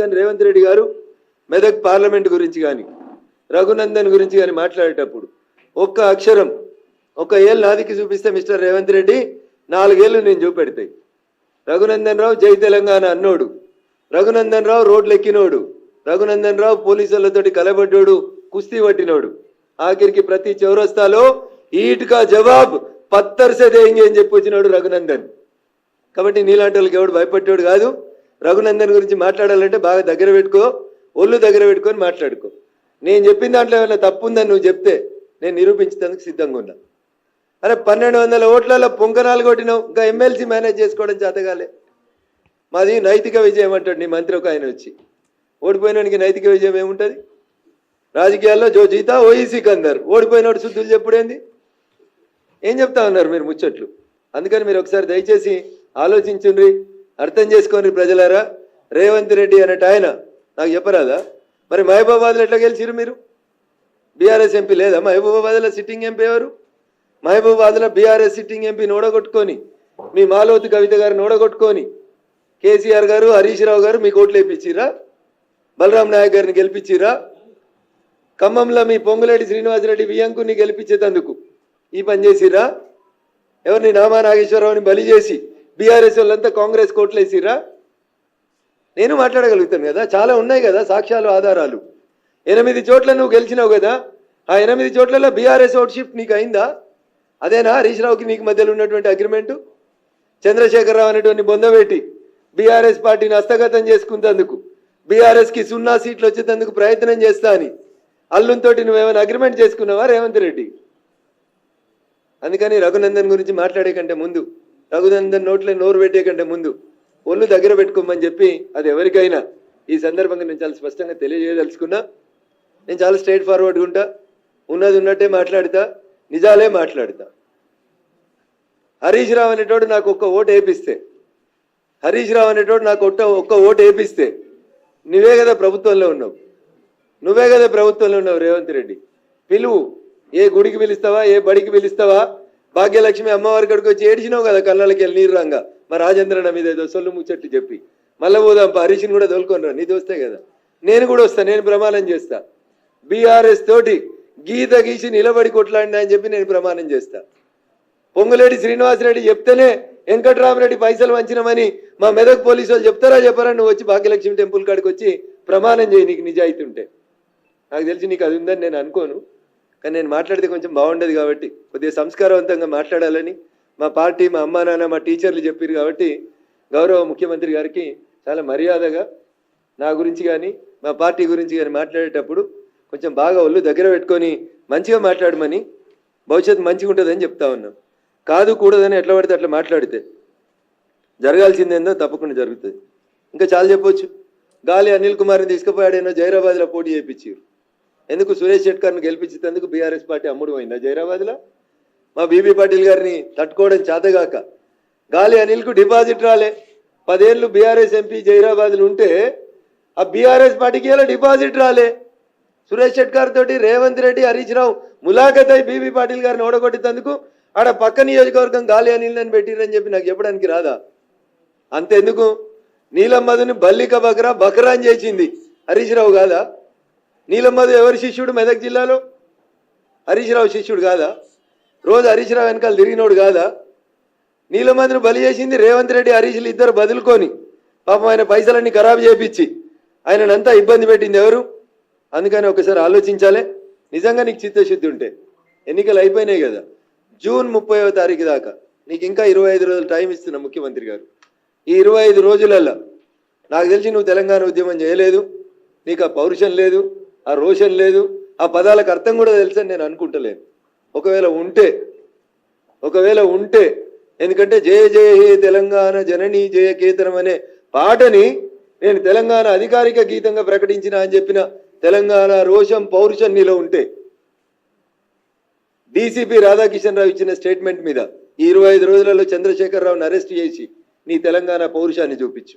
కానీ రేవంత్ రెడ్డి గారు మెదక్ పార్లమెంట్ గురించి కానీ రఘునందన్ గురించి కానీ మాట్లాడేటప్పుడు ఒక్క అక్షరం ఒక ఏళ్ళు నాదికి చూపిస్తే మిస్టర్ రేవంత్ రెడ్డి నాలుగేళ్ళు నేను చూపెడతాయి. రఘునందన్ రావు జై తెలంగాణ అన్నోడు. రఘునందన్ రావు రోడ్లు ఎక్కినోడు రఘునందన్ రావు పోలీసులతోటి కలబడ్డోడు కుస్తీ పట్టినోడు. ఆఖరికి ప్రతి చౌరస్తాలో ఈట్కా జవాబ్ పత్తర్ అని చెప్పి వచ్చినాడు రఘునందన్. కాబట్టి నీలాంటి వాళ్ళకి ఎవడు భయపడ్డాడు కాదు. రఘునందన్ గురించి మాట్లాడాలంటే బాగా దగ్గర పెట్టుకో ఒళ్ళు దగ్గర పెట్టుకొని మాట్లాడుకో. నేను చెప్పిన దాంట్లో ఏమైనా తప్పు ఉందని నువ్వు చెప్తే నేను నిరూపించేందుకు సిద్ధంగా ఉన్నా. అరే పన్నెండు వందల ఓట్లలో పొంకనాలు కొట్టినావు ఇంకా ఎమ్మెల్సీ మేనేజ్ చేసుకోవడం చేతగాలే. మాది నైతిక విజయం అంటాడు నీ మంత్రి ఒక ఆయన వచ్చి. ఓడిపోయినానికి నైతిక విజయం ఏముంటుంది? రాజకీయాల్లో జో జీతా ఓఈసీ కందరు ఓడిపోయినోడు శుద్ధులు చెప్పుడేంది? ఏం చెప్తా ఉన్నారు మీరు ముచ్చట్లు? అందుకని మీరు ఒకసారి దయచేసి ఆలోచించుండ్రి. అర్థం చేసుకోండి ప్రజలారా. రేవంత్ రెడ్డి అనేట ఆయన నాకు చెప్పరాదా? మరి మహబూబాబాద్లో ఎట్లా గెలిచిరు మీరు? బీఆర్ఎస్ ఎంపీ లేదా? మహబూబాబాద్లో సిట్టింగ్ ఎంపీ ఎవరు? మహబూబాబాద్లో బీఆర్ఎస్ సిట్టింగ్ ఎంపీని ఓడగొట్టుకొని మీ మాలోతి కవిత గారిని ఓడగొట్టుకొని కేసీఆర్ గారు హరీష్ రావు గారు మీకు ఓట్లు వేయించిరా బలరాం నాయక్ గారిని గెలిపించిరా ఖమ్మంలో మీ పొంగులేటి శ్రీనివాసరెడ్డి వియంకుని గెలిపించేటందుకు ఈ పని చేసిరా ఎవరిని నామా నాగేశ్వరరావుని బలి చేసి బీఆర్ఎస్ వాళ్ళంతా కాంగ్రెస్ కోట్లు నేను మాట్లాడగలుగుతాను కదా? చాలా ఉన్నాయి కదా సాక్ష్యాలు ఆధారాలు. ఎనిమిది చోట్ల నువ్వు గెలిచినావు కదా? ఆ ఎనిమిది చోట్లలో బీఆర్ఎస్ ఓట్ షిఫ్ట్ నీకు అయిందా? అదేనా? హరీష్ రావుకి నీకు మధ్యలో ఉన్నటువంటి అగ్రిమెంటు? చంద్రశేఖరరావు అనేటువంటి బొందబెట్టి బీఆర్ఎస్ పార్టీని హస్తగతం చేసుకున్నందుకు బీఆర్ఎస్కి సున్నా సీట్లు వచ్చేందుకు ప్రయత్నం చేస్తా అని. అల్లుంతోటి నువ్వేమైనా అగ్రిమెంట్ చేసుకున్నావా రేవంత్ రెడ్డి? అందుకని రఘునందన్ గురించి మాట్లాడే కంటే ముందు రఘునందన్ నోట్లో నోరు పెట్టే కంటే ముందు ఒళ్ళు దగ్గర పెట్టుకోమని చెప్పి అది ఎవరికైనా ఈ సందర్భంగా నేను చాలా స్పష్టంగా తెలియజేయదలుచుకున్నా. నేను చాలా స్ట్రైట్ ఫార్వర్డ్గా ఉంటా ఉన్నది ఉన్నట్టే మాట్లాడతా నిజాలే మాట్లాడతా. హరీష్ రావు అనేటోడు నాకు ఒక్క ఓటు వేపిస్తే హరీష్ రావు అనేటోడు నాకు ఒట్ట ఒక్క ఓటు వేపిస్తే నువ్వే కదా ప్రభుత్వంలో ఉన్నావు. నువ్వే కదా ప్రభుత్వంలో ఉన్నావు రేవంత్ రెడ్డి. పిలువు ఏ గుడికి పిలుస్తావా ఏ బడికి పిలుస్తావా భాగ్యలక్ష్మి అమ్మవారి కాడికి వచ్చి ఏడిచినావు కదా కళ్ళకి వెళ్ళి నీరు రంగా. మా రాజేంద్రన్న మీద ఏదో సొల్లు ముచ్చట్లు చెప్పి. మళ్ళీ పోదాం హరీష్ని కూడా తోలుకొని నీ దోస్తే కదా. నేను కూడా వస్తా నేను ప్రమాణం చేస్తా. బీఆర్ఎస్ తోటి గీత గీసి నిలబడి కొట్లాడినా అని చెప్పి నేను ప్రమాణం చేస్తా. పొంగులేటి శ్రీనివాసరెడ్డి చెప్తేనే వెంకట్రామరెడ్డి పైసలు వంచినమని మా మెదక్ పోలీసు వాళ్ళు చెప్తారా చెప్పారా? నువ్వు వచ్చి భాగ్యలక్ష్మి టెంపుల్ కాడికి వచ్చి ప్రమాణం చేయి నీకు నిజాయితీ ఉంటే. నాకు తెలిసి నీకు అది ఉందని నేను అనుకోను. కానీ నేను మాట్లాడితే కొంచెం బాగుండదు కాబట్టి కొద్దిగా సంస్కారవంతంగా మాట్లాడాలని మా పార్టీ మా అమ్మా నాన్న మా టీచర్లు చెప్పారు కాబట్టి గౌరవ ముఖ్యమంత్రి గారికి చాలా మర్యాదగా నా గురించి కానీ మా పార్టీ గురించి కానీ మాట్లాడేటప్పుడు కొంచెం బాగా ఒళ్ళు దగ్గర పెట్టుకొని మంచిగా మాట్లాడమని భవిష్యత్తు మంచిగా ఉంటుందని చెప్తా ఉన్నాం. కాదు కూడదని ఎట్లా పడితే అట్లా మాట్లాడితే. జరగాల్సిందేందో తప్పకుండా జరుగుతుంది. ఇంకా చాలా చెప్పొచ్చు. గాలి అనిల్ కుమార్ని తీసుకుపోయాడేనో జైరాబాద్లో పోటీ చేయించారు ఎందుకు సురేష్ షెట్కర్ని గెలిపించేందుకు బీఆర్ఎస్ పార్టీ అమ్ముడు పోయిందా జైరాబాద్లో? మా బీబీ పాటిల్ గారిని తట్టుకోవడం చేతగాక. గాలి అనిల్కు డిపాజిట్ రాలే. పదేళ్ళు బీఆర్ఎస్ ఎంపీ జైరాబాద్లు ఉంటే ఆ బీఆర్ఎస్ పార్టీకి ఇలా డిపాజిట్ రాలే? సురేష్ షెట్కర్ తోటి రేవంత్ రెడ్డి హరీష్ రావు ములాఖత్ అయి బీబీ పాటిల్ గారిని ఓడగొట్టేందుకు ఆడ పక్క నియోజకవర్గం గాలి అనిల్ అని పెట్టిరని చెప్పి నాకు చెప్పడానికి రాదా? అంతెందుకు? నీలమ్మధుని బల్లిక బకరా బకరా అని చేసింది. హరీష్ రావు కాదా? నీలమ్మది ఎవరి శిష్యుడు? మెదక్ జిల్లాలో? హరీష్ రావు శిష్యుడు కాదా? రోజు హరీష్ రావు వెనకాల తిరిగినోడు కాదా? నీలమ్మధుని బలి చేసింది రేవంత్ రెడ్డి హరీష్లు ఇద్దరు బదులుకొని. పాపం ఆయన పైసలన్నీ ఖరాబు చేపించి ఆయనంతా ఇబ్బంది పెట్టింది ఎవరు? అందుకని ఒకసారి ఆలోచించాలి. నిజంగా నీకు చిత్తశుద్ధి ఉంటే. ఎన్నికలు అయిపోయినాయి కదా. జూన్ ముప్పైవ తారీఖు దాకా. నీకు ఇంకా ఇరవై ఐదు రోజులు టైం ఇస్తున్నా ముఖ్యమంత్రి గారు. ఈ ఇరవై ఐదు రోజులల్లో నాకు తెలిసి నువ్వు తెలంగాణ ఉద్యమం చేయలేదు. నీకు ఆ పౌరుషం లేదు. ఆ రోషన్ లేదు ఆ పదాలకు అర్థం కూడా తెలుసని నేను అనుకుంటలేను. ఒకవేళ ఉంటే ఒకవేళ ఉంటే ఎందుకంటే జయ జయ హే తెలంగాణ జననీ జయ కేతనం అనే పాటని నేను తెలంగాణ అధికారిక గీతంగా ప్రకటించిన అని చెప్పిన తెలంగాణ రోషం పౌరుషం నీలో ఉంటే డీసీపీ రాధాకిషన్ రావు ఇచ్చిన స్టేట్మెంట్ మీద ఈ ఇరవై ఐదు రోజులలో చంద్రశేఖరరావుని అరెస్ట్ చేసి నీ తెలంగాణ పౌరుషాన్ని చూపించు.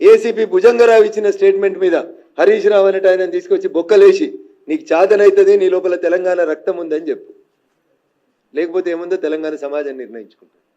ఏసీపీ భుజంగరావు ఇచ్చిన స్టేట్మెంట్ మీద హరీష్ రావు అనేట ఆయన తీసుకొచ్చి బొక్కలేసి నీకు చాదనైతుంది నీ లోపల తెలంగాణ రక్తం ఉందని చెప్పు. లేకపోతే ఏముందో తెలంగాణ సమాజం నిర్ణయించుకుంటుంది.